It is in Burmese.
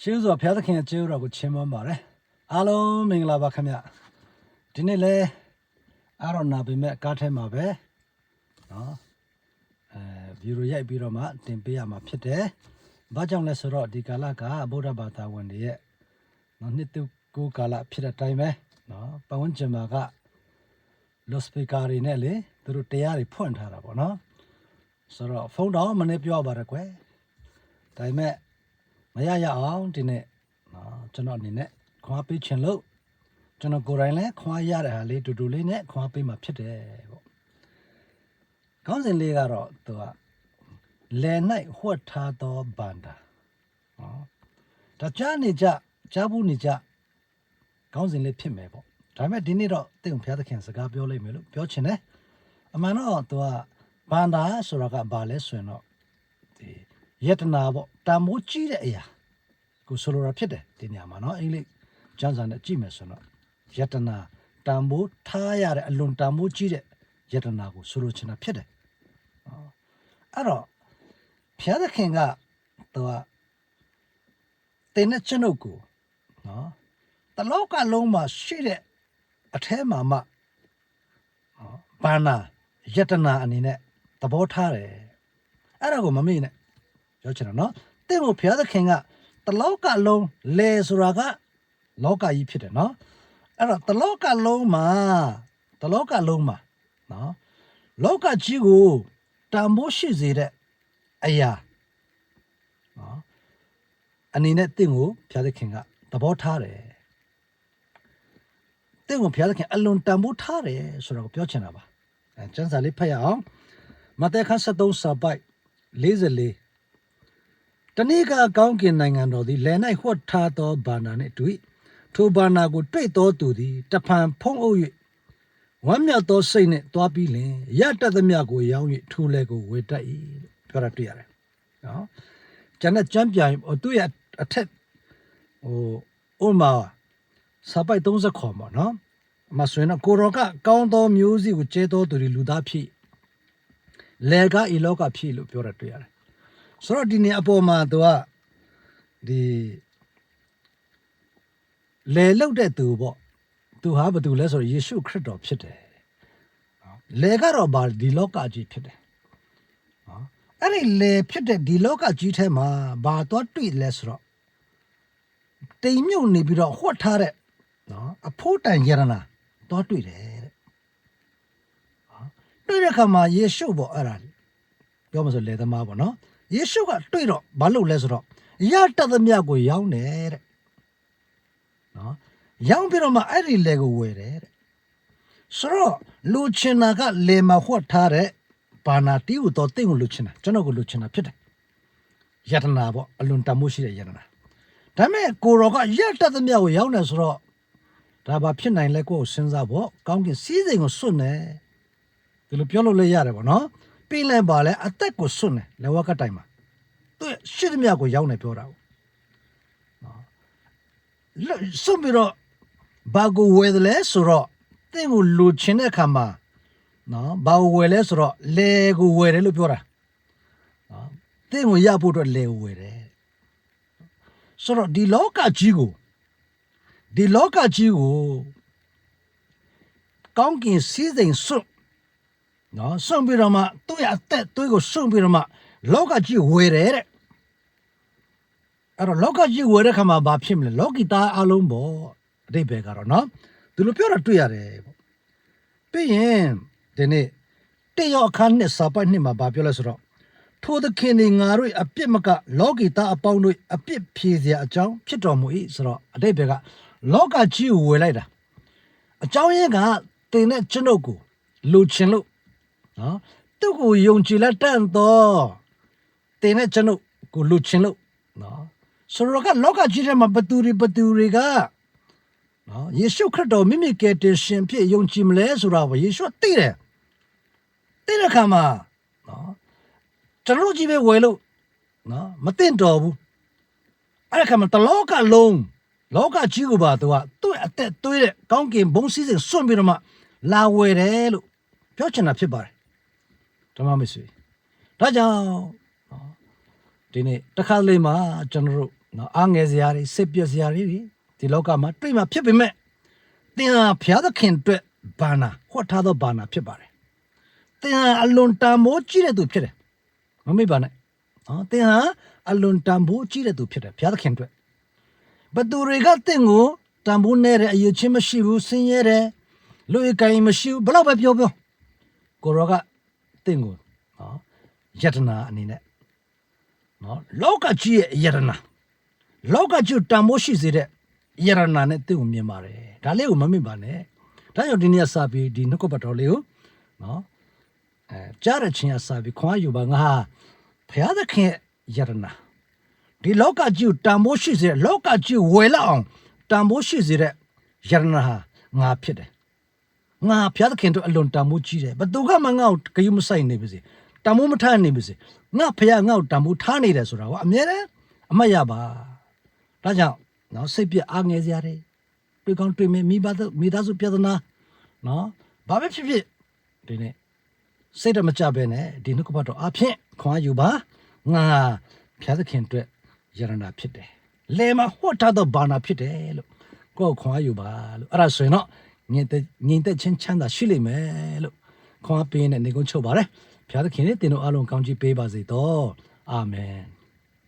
ရှေးဥစွာဘုရားသခင်ရဲ့ကျေးဇူးတော်ကိုချီးမွမ်းပါတယ်အားလုံးမင်္ဂလာပါခင်ဗျဒီနေ့လဲအားတော့နာပေမဲ့ကားထဲမှာပဲနော်အဲဗီဒီယိုရိုက်ပြီးတော့မှတင်ပေးရမှာဖြစ်တယ်ဘာကြောင့်လဲဆိုတော့ဒီကာလကဗုဒ္ဓဘာသာဝင်တွေရဲ့နော်နှစ်သူကိုကာလဖြစ်တဲ့အတိုင်းပဲနော်ပတ်ဝန်းကျင်မှာကလော့စပီကာတွေနဲ့လေသူတို့တရားတွေဖွင့်ထားတာပေါ့နော်ဆိုတော့ဖုန်းတော့မနေ့ပြောပါရကွယ်ဒါပေမဲ့ မရရအောင်ဒီနေ့နော်ကျွန်တော်အနေနဲ့ခွာပေးခြင်းလို့ကျွန်တော်ကိုယ်တိုင်လည်းခွာရတဲ့ဟာလေးတူတူလေးနဲ့ခွာပေးမှာဖြစ်တယ်ပေါ့ခေါင်းစဉ်လေးကတော့သူကလယ်၌ဟွက်ထားသောဗန္တာနော်ဒါကြားနေကြကြားဘူးနေကြခေါင်းစဉ်လေးဖြစ်မယ်ပေါ့ဒါပေမဲ့ဒီနေ့တော့တင့်ုံဖျားသခင်စကားပြောလိုက်မယ်လို့ပြောချင်တယ်အမှန်တော့သူကဗန္တာဆိုတာကဘာလဲဆိုရင်တော့ဒီ ယတနာပေါ့တန်မိုးကြီးတဲ့အရာကိုဆိုလိုတာဖြစ်တယ်ဒီနေရာမှာเนาะအင်္ဂလိပ်ကျမ်းစာနဲ့ကြည့်မယ်ဆိုတော့ယတနာတန်မိုးထားရတဲ့အလွန်တန်မိုးကြီးတဲ့ယတနာကိုဆိုလိုချင်တာဖြစ်တယ်ဟောအဲ့တော့ဘုရားသခင်ကသူကတင်းနဲ့ကျွန်ုပ်ကိုနော်တလောကလုံးမှာရှိတဲ့အแทမှာမှနော်ဘာနာယတနာအနေနဲ့သဘောထားတယ်အဲ့ဒါကိုမမေ့နဲ့ ပြောချင်တာနော်တင့်ကိုဘုရားသခင်ကတလောကလုံးလဲဆိုတာကလောကကြီးဖြစ်တယ်နော်အဲ့တော့တလောကလုံးမှာတလောကလုံးမှာနော်လောကကြီးကိုတန်ဖိုးရှိစေတဲ့အရာနော်အနေနဲ့တင့်ကိုဘုရားသခင်ကသဘောထားတယ်တင့်ကိုဘုရားသခင်အလွန်တန်ဖိုးထားတယ်ဆိုတာကိုပြောချင်တာပါအဲကျမ်းစာလေးဖတ်ရအောင်မဿဲခန်း73စာပိုက်44 တနေ့ကကောင်းကင်နိုင်ငံတော်သည်လယ်၌ဟွက်ထားသောဘာနာနှင့်တွေ့ထိုဘာနာကိုတွေ့သောသူသည်တဖန်ဖုံးအုပ်၍ဝမ်းမြောက်သောစိတ်နှင့်တွားပြီးလင်ရတတ်သမျှကိုရောင်း၍ထိုလေကိုဝေတတ်၏လို့ပြောတာတွေ့ရတယ်နော်ကျန်တဲ့ကျမ်းပြန်ဟိုသူ့ရဲ့အထက်ဟိုဥမာစာပိုက်30ခေါ်မှာနော်မဆွေးနော်ကိုရောကကောင်းသောမျိုးစီကိုကျဲသောသူတွေလူသားဖြစ်လေကဤလောကဖြစ်လို့ပြောတာတွေ့ရတယ် ဆိုတော့ဒီနေ့အပေါ်မှာသူကဒီလေလုတ်တဲ့သူပေါ့သူဟာဘာတူလဲဆိုတော့ယေရှုခရစ်တော်ဖြစ်တယ်နော်လေကတော့ဗာဒီလောကကြီးဖြစ်တယ်နော်အဲ့ဒီလေဖြစ်တဲ့ဒီလောကကြီးထဲမှာဘာတော့တွေ့လဲဆိုတော့တိမ်မြုပ်နေပြီးတော့ဟွက်ထားတဲ့နော်အဖိုးတန်ယရနာတော့တွေ့တယ်တဲ့နော်တွေ့တဲ့အခါမှာယေရှုပေါ့အဲ့ဒါပြောမှဆိုလေသမားပေါ့နော် ယေရှုကတွေ့တော့ဘာလုပ်လဲဆိုတော့ရတတ်သမျှကိုရောင်းတယ်တဲ့နော်ရောင်းပြီးတော့မှအဲ့ဒီလေကိုဝယ်တယ်တဲ့ဆိုတော့လူချင်တာကလေမှာဟွက်ထားတဲ့ဘာနာတီးကိုတော့တင့်ကိုလူချင်တာကျွန်တော်ကိုလူချင်တာဖြစ်တယ်ယတနာပေါ့အလွန်တန်မိုးရှိတဲ့ယတနာဒါပေမဲ့ကိုရောကရတတ်သမျှကိုရောင်းတယ်ဆိုတော့ဒါဘာဖြစ်နိုင်လဲကိုယ်ကိုစဉ်းစားဖို့ကောင်းကင်စီးစိမ်ကိုစွန့်တယ်ဒီလိုပြောလို့လည်းရတယ်ပေါ့နော် ပြီးလဲပါလဲအသက်ကိုစွန့်တယ်လက်ဝါးကတိုင်မှာသူရှိသမျှကိုရောက်နေပြောတာကိုနော်လက်စွန့်ပြီးတော့ဘာကိုဝယ်တယ်လဲဆိုတော့တင့်ကိုလူချင်းတဲ့အခါမှာနော်ဘာကိုဝယ်လဲဆိုတော့လေကိုဝယ်တယ်လို့ပြောတာနော်တင့်ကိုရဖို့အတွက်လေကိုဝယ်တယ်ဆိုတော့ဒီလောကကြီးကိုဒီလောကကြီးကိုကောင်းကင်စီးစိမ်စွန့် နော်စွန့်ပြီးတော့မှသူ့ရဲ့အသက်သွေးကိုစွန့်ပြီးတော့မှလောကကြီးဝယ်တယ်တဲ့အဲ့တော့လောကကြီးဝယ်တဲ့ခါမှာဘာဖြစ်မလဲလောကီသားအလုံးပေါ့အတိတ်ပဲကတော့နော်သူလိုပြောတာတွေ့ရတယ်ပေါ့ပြီးရင်ဒီနေ့တေရောအခန်းနဲ့စာပိုက်နှစ်မှာဘာပြောလဲဆိုတော့ထိုသခင်ဒီငါတို့အပြစ်မက လောကီသားအပေါင်းတို့အပြစ်ဖြေစရာအကြောင်းဖြစ်တော်မူ၏ဆိုတော့အတိတ်ပဲကလောကကြီးကိုဝယ်လိုက်တာအကြောင်းရင်းကတင်တဲ့ကျွန်ုပ်ကိုလူချင်လို့ နော်သူ့ကိုယုံကြည်လက်တန့်တော့တင်းနဲ့ကျွန်ုပ်ကိုလူချင်းလို့နော်ဆိုတော့ကလောကကြီးထဲမှာဘသူတွေဘသူတွေကနော်ယေရှုခရစ်တော်မိမိကယ်တင်ရှင်ဖြစ်ယုံကြည်မလဲဆိုတာကိုယေရှုကသိတယ်သိတဲ့အခါမှာနော်ကျွန်တော်တို့ကြီးပဲဝယ်လို့နော်မသိတော်ဘူးအဲ့ဒီခါမှာတလောကလုံးလောကကြီးကိုပါသူကသူ့အသက်သွေးတဲ့ကောင်းကင်ဘုံစည်းစိမ်စွန့်ပြီးတော့မှလာဝယ်တယ်လို့ပြောချင်တာဖြစ်ပါတယ် ဓမ္မမဆွေဒါကြောင့်နော်ဒီနေ့တစ်ခါလေးမှာကျွန်တော်တို့နော်အားငယ်စရာတွေစိတ်ပြက်စရာတွေဒီလောကမှာတွေ့မှာဖြစ်ပေမဲ့သင်ဟာဘုရားသခင်အတွက်ဘာနာဟောထားသောဘာနာဖြစ်ပါတယ်သင်ဟာအလွန်တန်မိုးကြီးတဲ့သူဖြစ်တယ်မမေ့ပါနဲ့နော်သင်ဟာအလွန်တန်ဖိုးကြီးတဲ့သူဖြစ်တယ်ဘုရားသခင်အတွက်ဘသူတွေကသင်ကိုတန်ဖိုးနဲ့တဲ့အယူချင်းမရှိဘူးဆင်းရဲတယ်လူအကိုင်မရှိဘူးဘလောက်ပဲပြောပြောကိုရောက သင်ကိုနော်ယတနာအနေနဲ့နော်လောကကြီးရဲ့ယတနာလောကကြီးတန်ဖိုးရှိစေတဲ့ယတနာနဲ့သင်ကိုမြင်ပါတယ်ဒါလေးကိုမမေ့ပါနဲ့ဒါကြောင့်ဒီနေ့စပြီးဒီနှုတ်ကပတ်တော်လေးကိုနော်အဲကြားရချင်းအစပြီးခွာယူပါငါဟာဘုရားသခင်ရဲ့ယတနာဒီလောကကြီးကိုတန်ဖိုးရှိစေတဲ့လောကကြီးကိုဝယ်လောက်အောင်တန်ဖိုးရှိစေတဲ့ယရနာဟာငါဖြစ်တယ် ငါဖျားသခင်တို့အလွန်တန်ဖိုးကြီးတယ်ဘသူကမှငါ့ကိုဂယုမဆိုင်နေပါစေတန်ဖိုးမထားနေပါစေငါဖျားငါ့ကိုတန်ဖိုးထားနေတယ်ဆိုတာကအမြဲတမ်းအမှတ်ရပါဒါကြောင့်နော်စိတ်ပြအားငယ်စရာတွေတွေ့ကောင်းတွေ့မယ်မိဘတို့မိသားစုပြဿနာနော်ဘာပဲဖြစ်ဖြစ်ဒီနေ့စိတ်တော့မကြပဲနဲ့ဒီနှုတ်ကပတ်တော်အဖြစ်ခွန်အားယူပါငါဖျားသခင်အတွက်ယရနာဖြစ်တယ်လဲမှာဟောထားတော့ဘာနာဖြစ်တယ်လို့ကိုယ်ခွန်အားယူပါလို့အဲ့ဒါဆိုရင်တော့ ငြိမ်သက်ငြိမ်သက်ချင်းချမ်းသာရှိလိမ့်မယ်လို့ခွန်အားပေးနေနေကုန်ချုပ်ပါတယ်ဖျားသခင်နဲ့တင်တို့အားလုံးကောင်းချီးပေးပါစေတော့အာမင်